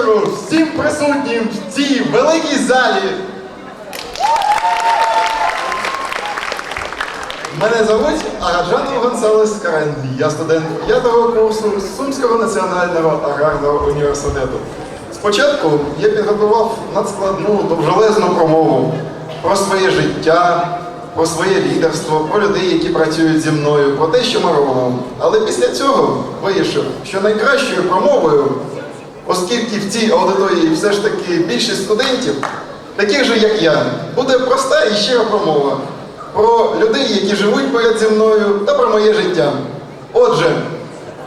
Доброго всім присутнім в цій великій залі. Мене звуть Араджанов Гонсалес Карен. Я студент 5-го курсу Сумського національного аграрного університету. Спочатку я підготував надскладну довжелезну промову про своє життя, про своє лідерство, про людей, які працюють зі мною, про те, що ми робимо. Але після цього вирішив, що найкращою промовою оскільки в цій аудиторії все ж таки більшість студентів, таких же, як я, буде проста і щира промова про людей, які живуть поряд зі мною, та про моє життя. Отже,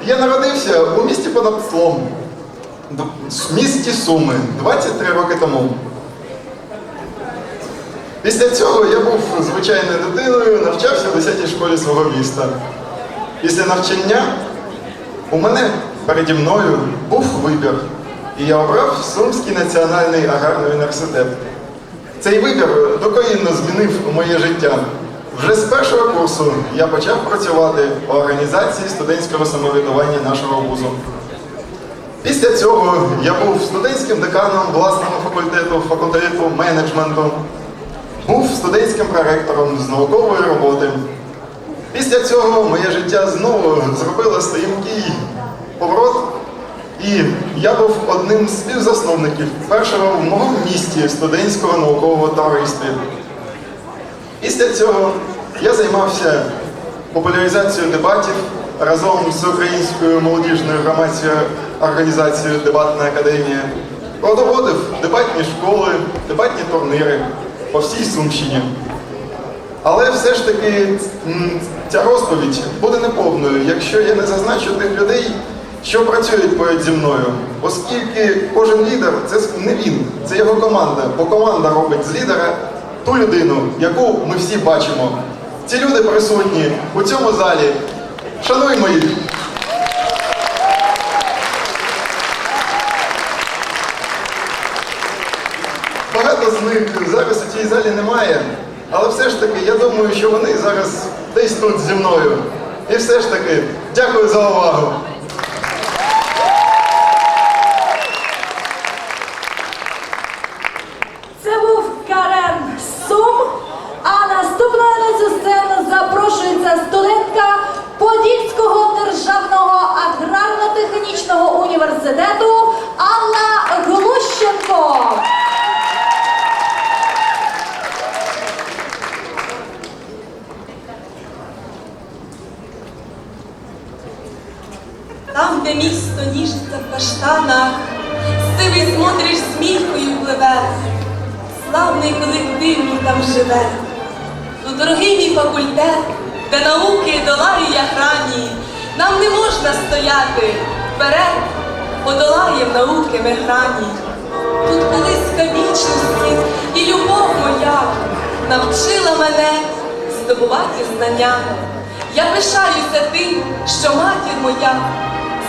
я народився у місті понад Слом, місті Суми 23 роки тому. Після цього я був звичайною дитиною, навчався в 10-й школі свого міста. Після навчання у мене переді мною був вибір, і я обрав Сумський національний аграрний університет. Цей вибір докорінно змінив моє життя. Вже з першого курсу я почав працювати в організації студентського самоврядування нашого вузу. Після цього я був студентським деканом власного факультету, факультету менеджменту, був студентським проректором з наукової роботи. Після цього моє життя знову зробило стрімкий поворот, і я був одним з співзасновників першого в моєму місті студентського наукового товариства. Після цього я займався популяризацією дебатів разом з українською молодіжною громадською організацією Дебатна академія. Проводив дебатні школи, дебатні турніри по всій Сумщині. Але все ж таки ця розповідь буде неповною, якщо я не зазначу тих людей, що працюють поряд зі мною. Оскільки кожен лідер це не він, це його команда, бо команда робить з лідера ту людину, яку ми всі бачимо. Ці люди присутні у цьому залі. Шануймо їх! Багато з них зараз у цій залі немає, але все ж таки я думаю, що вони зараз десь тут зі мною. І все ж таки, дякую за увагу. Славний там живе. Ну, дорогий мій факультет, де науки долають грані, нам не можна стояти вперед, подолаєм науки ми грані. Тут колиска вічності і любов моя навчила мене здобувати знання. Я пишаюся тим, що матір моя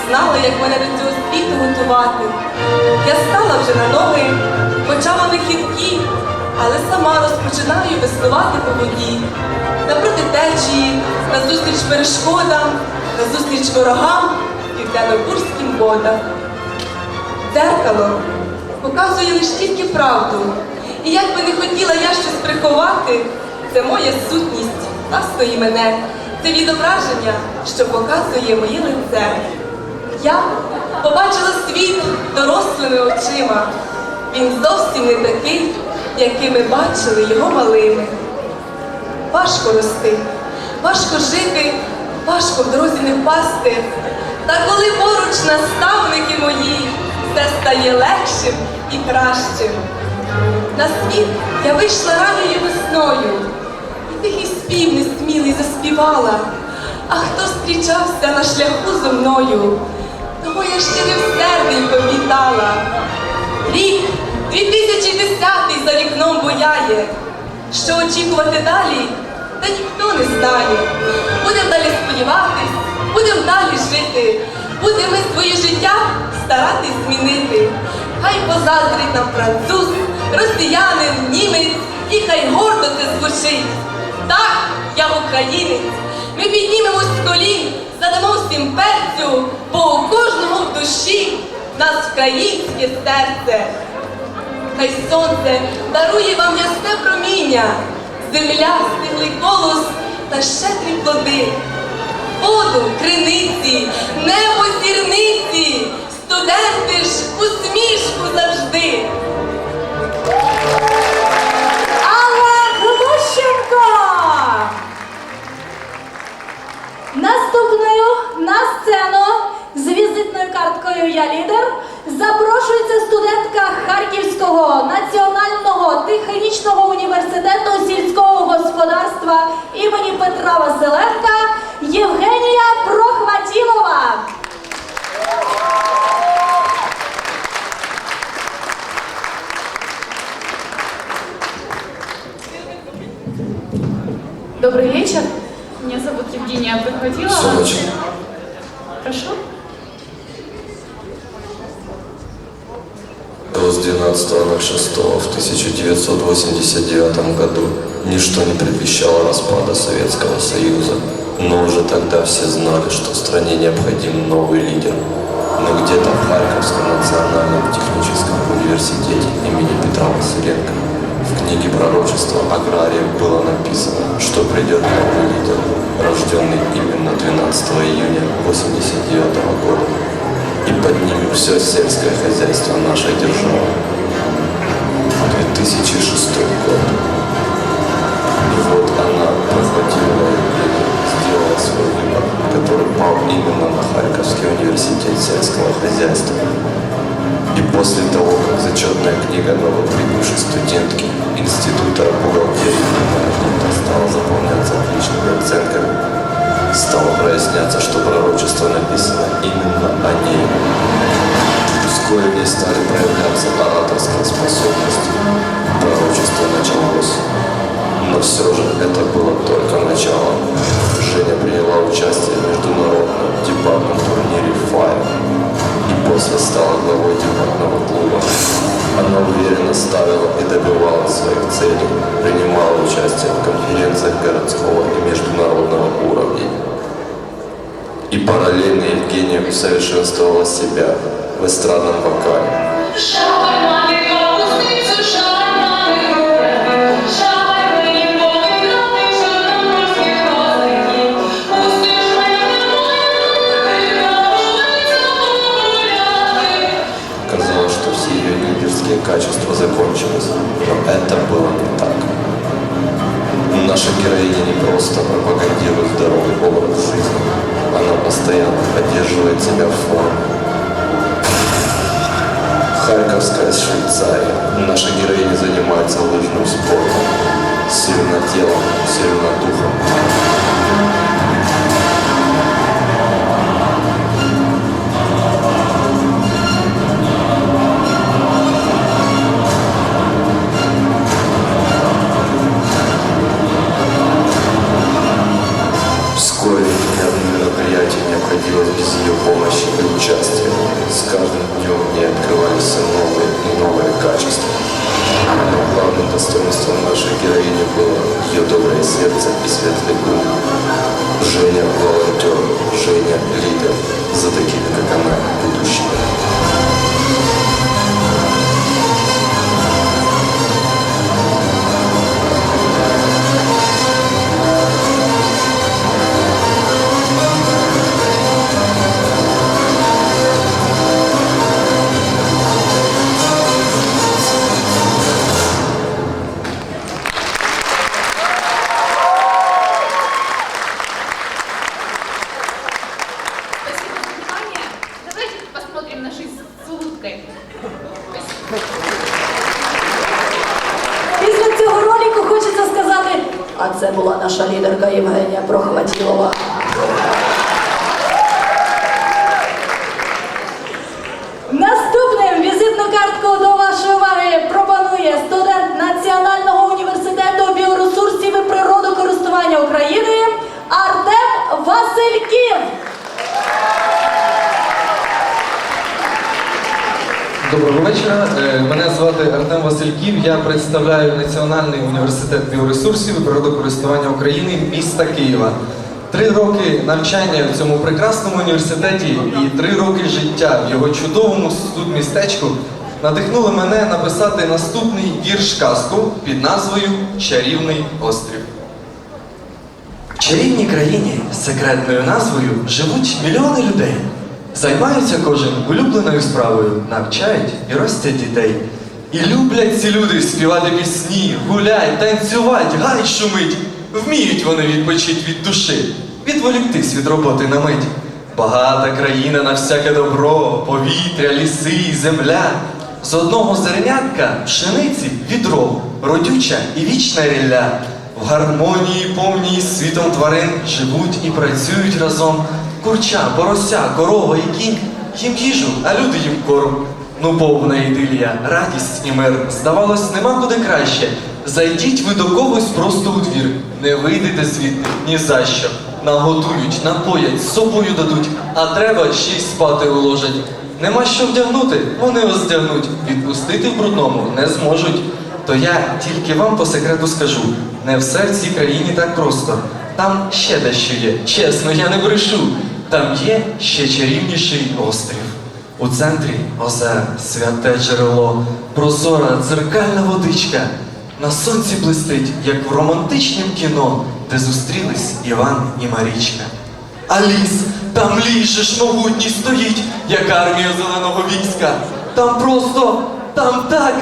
знала, як мене до цього світу готувати. Я стала вже на ноги, хоча вони хиткі, але сама розпочинаю веслувати по воді. Напроти течії, назустріч перешкодам, назустріч ворогам, південно-курським водам. Дзеркало показує лише тільки правду. І як би не хотіла я щось приховати, це моя сутність, власної мене. Це відображення, що показує моє лице. Я побачила світ дорослими очима. Він зовсім не такий, якими бачили його малими. Важко рости, важко жити, важко в дорозі не впасти. Та коли поруч наставники мої, все стає легшим і кращим. На світ я вийшла ранньою весною, і тихий спів несмілий заспівала. А хто зустрічався на шляху зо мною, того я ще не в серденько вітала. Рік 2010 за вікном бояє. Що очікувати далі, та ніхто не знає. Будем далі сподіватись, будемо далі жити, будемо своє життя старатись змінити. Хай позаздрить нам француз, росіянин, німець, і хай гордо це звучить. Так, я українець. Ми піднімемось з колін, задамо всім перцю, бо у кожного в душі нас українське серце. Хай сонце дарує вам ясне проміння, земля стиглий колос та щедрі плоди, воду, криниці, небо зірниці, студенти ж усмішку завжди. Алла Глущенко! Наступною на сцену з візитною карткою Я лідер запрошується студентка Харківського національного технічного університету сільського господарства імені Петра Василенка Євгенія Прохватілова. Добрый вечер. Меня зовут Евгения Прохватилова. Сумочка. Прошу. С 12 на 6 в 1989 году ничто не предвещало распада Советского Союза. Но уже тогда все знали, что стране необходим новый лидер. Но где-то в Харьковском национальном техническом университете имени Петра Василенко в книге пророчества аграриев было написано, что придет новый лидер, рожденный именно 12 июня 1989 года и ним все сельское хозяйство нашей державы. 2006 год. Уверенно ставила и добивалась своих целей, принимала участие в конференциях городского и международного уровней. И параллельно Евгения усовершенствовала себя в эстрадном вокале. Лидерские качества закончились, но это было не так. Наша героиня не просто пропагандирует здоровый образ жизни, она постоянно поддерживает себя в форме. Харьковская Швейцария. Наша героиня занимается лыжным спортом. Сильно телом, сильно духом. Обходилось без ее помощи и участия. С каждым днем в ней открывались новые и новые качества. Но главным достоинством нашей героини было ее доброе сердце и светлый ум. Женя – волонтер, Женя – Євгенія Прохватілова. Наступним візитну картку до вашої уваги пропонує студент Національного університету біоресурсів і природокористування України Артем Васильків. Доброго вечора. Е, Мене звати Артем Васильків. Я представляю Національний університет біоресурсів і природокористування України міста Києва. Три роки навчання в цьому прекрасному університеті і три роки життя в його чудовому містечку надихнули мене написати наступний вірш казку під назвою Чарівний острів. В чарівній країні з секретною назвою живуть мільйони людей. Займаються кожен улюбленою справою, навчають і ростять дітей. І люблять ці люди співати пісні, гулять, танцювати, гай шумить. Вміють вони відпочити від душі, відволіктись від роботи на мить. Багата країна на всяке добро, повітря, ліси, земля. З одного зернятка пшениці відро, родюча і вічна рілля. В гармонії повній світом тварин живуть і працюють разом. Курча, порося, корова і кінь їм їжу, а люди їм корм. Ну, повна ідилія, радість і мир. Здавалось, нема куди краще. Зайдіть ви до когось просто у двір. Не вийдете звідти ні за що. Нагодують, напоять, собою дадуть, а треба ще й спати уложать. Нема що вдягнути, вони вас вдягнуть. Відпустити в брудному не зможуть. То я тільки вам по секрету скажу: не все в цій країні так просто. Там ще дещо є. Чесно, я не брешу. Там є ще чарівніший острів. У центрі озера, святе джерело, прозора дзеркальна водичка. На сонці блистить, як в романтичнім кіно, де зустрілись Іван і Марічка. А ліс, там ліс же ж могутній стоїть, як армія зеленого війська. Там просто, там так,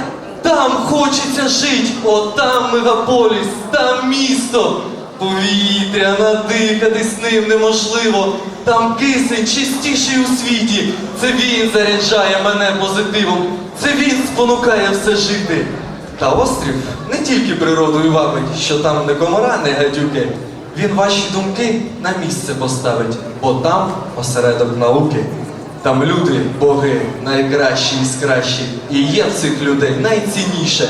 там хочеться жить. От там мегаполіс, там місто. Повітря надихатись ним неможливо. Там кисень чистіший у світі. Це він заряджає мене позитивом. Це він спонукає все жити. Та острів не тільки природою вабить, що там не комара, не гадюки. Він ваші думки на місце поставить, бо там осередок науки. Там люди, боги, найкращі із кращих. І є в цих людей найцінніше.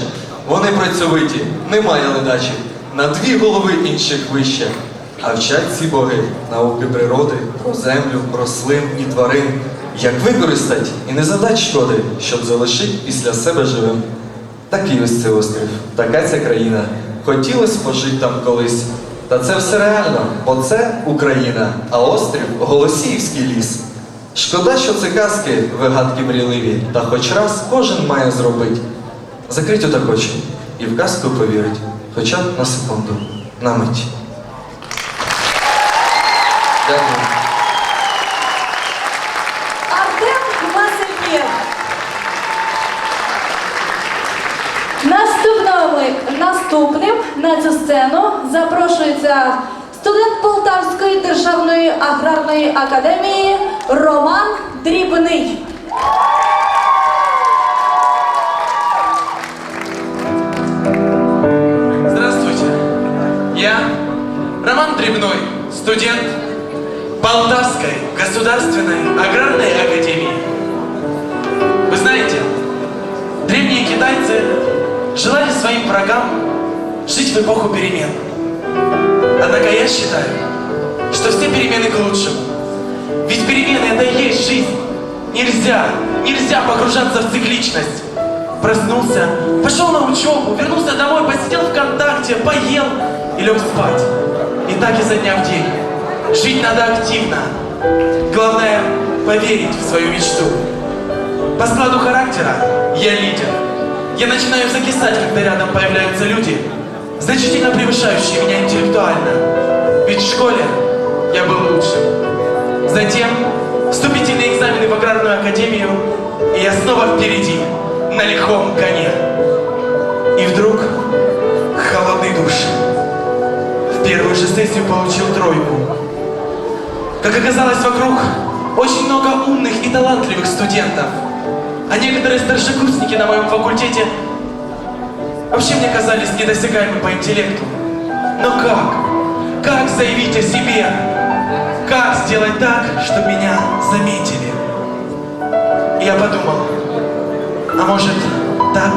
Вони працьовиті, немає ледачі, на дві голови інших вище. А вчать ці боги науки природи, про землю, рослин і тварин, як використать і не задать шкоди, щоб залишить після себе живим. Такий ось цей острів, така ця країна. Хотілося пожити там колись. Та це все реально, бо це Україна, а острів Голосіївський ліс. Шкода, що це казки, вигадки мрійливі, та хоч раз кожен має зробити. Закрить отак очі і в казку повірить, хоча б на секунду, на мить. Дякую. Артем Васильків. Наступним, наступним на цю сцену запрошується студент Полтавської державної аграрної академії Роман Дрібний. Я Роман Дребной, студент Полтавской государственной аграрной академии. Вы знаете, древние китайцы желали своим врагам жить в эпоху перемен. Однако я считаю, что все перемены к лучшему. Ведь перемены это и есть жизнь. Нельзя, нельзя погружаться в цикличность. Проснулся, пошел на учебу, вернулся домой, посидел ВКонтакте, поел и лег спать. И так изо дня в день. Жить надо активно. Главное — поверить в свою мечту. По складу характера я лидер. Я начинаю закисать, когда рядом появляются люди, значительно превышающие меня интеллектуально. Ведь в школе я был лучшим. Затем вступительные экзамены в аграрную академию, и я снова впереди, на лихом коне. И вдруг холодный душ. Первую же сессию получил тройку. Как оказалось, вокруг очень много умных и талантливых студентов. А некоторые старшекурсники на моем факультете вообще мне казались недосягаемы по интеллекту. Но как? Как заявить о себе? Как сделать так, чтобы меня заметили? И я подумал, а может так?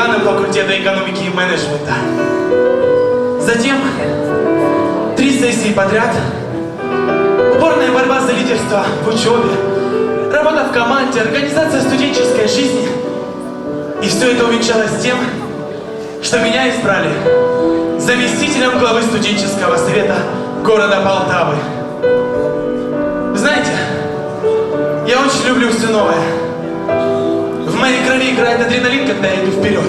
Деканом факультета экономики и менеджмента. Затем три сессии подряд, упорная борьба за лидерство в учебе, работа в команде, организация студенческой жизни. И все это увенчалось тем, что меня избрали заместителем главы студенческого совета города Полтавы. Вы знаете, я очень люблю все новое. Моей крови играет адреналин, когда я иду вперед.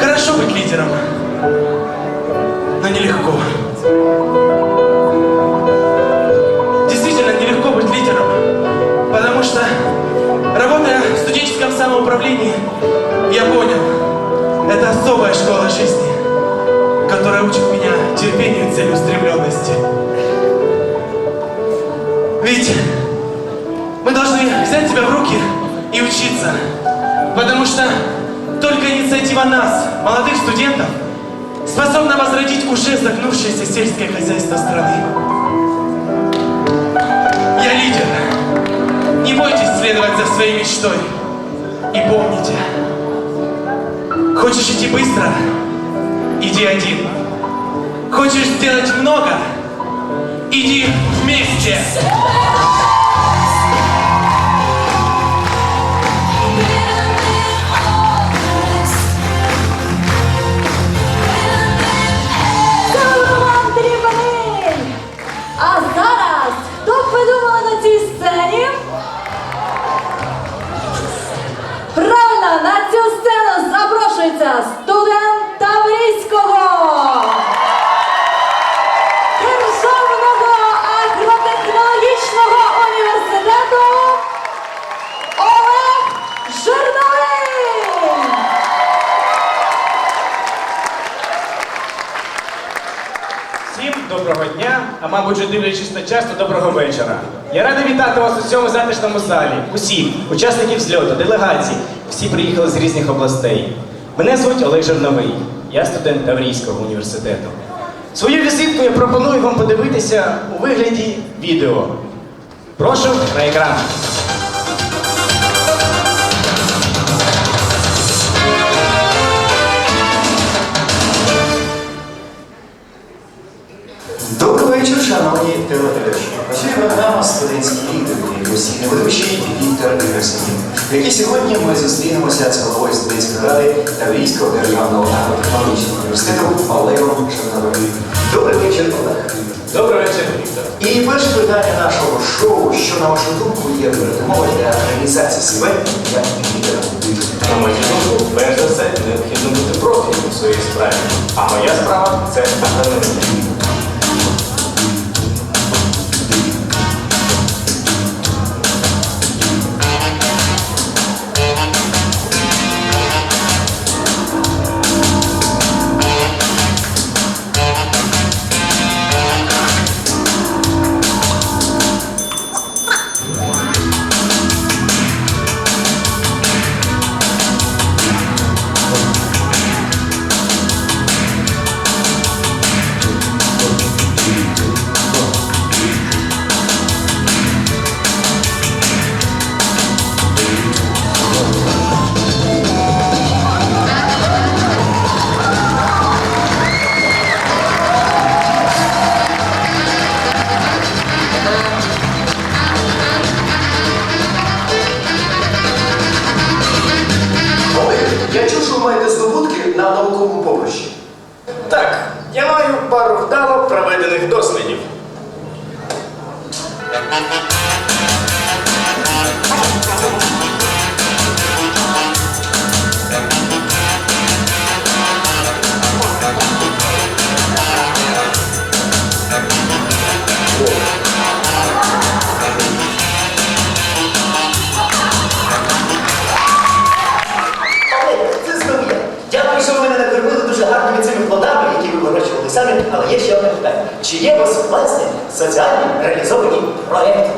Хорошо быть лидером, но нелегко. Загнувшееся сельское хозяйство страны. Я лидер. Не бойтесь следовать за своей мечтой. И помните, хочешь идти быстро, иди один. Хочешь сделать много, иди вместе. Доброго дня, а мабуть, дивлячись на час, то доброго вечора. Я радий вітати вас у цьому затишному залі. Усіх, учасників зльоту, делегацій. Всі приїхали з різних областей. Мене звуть Олег Жерновий. Я студент Таврійського університету. Свою візитку я пропоную вам подивитися у вигляді відео. Прошу на екран. Якій сьогодні ми зустрінемося з головою студентської ради Таврійського державного агротехнологічного університету Олегом Шановим. Добрий вечір, Олег. Добрий вечір, Віктор. І перше питання нашого шоу, що на вашу думку є передумовою для організації себе як лідера. На мою думку, перш за все, необхідно бути профілем у своїй справі. А моя справа це агрономія. соціально реалізовані проекти.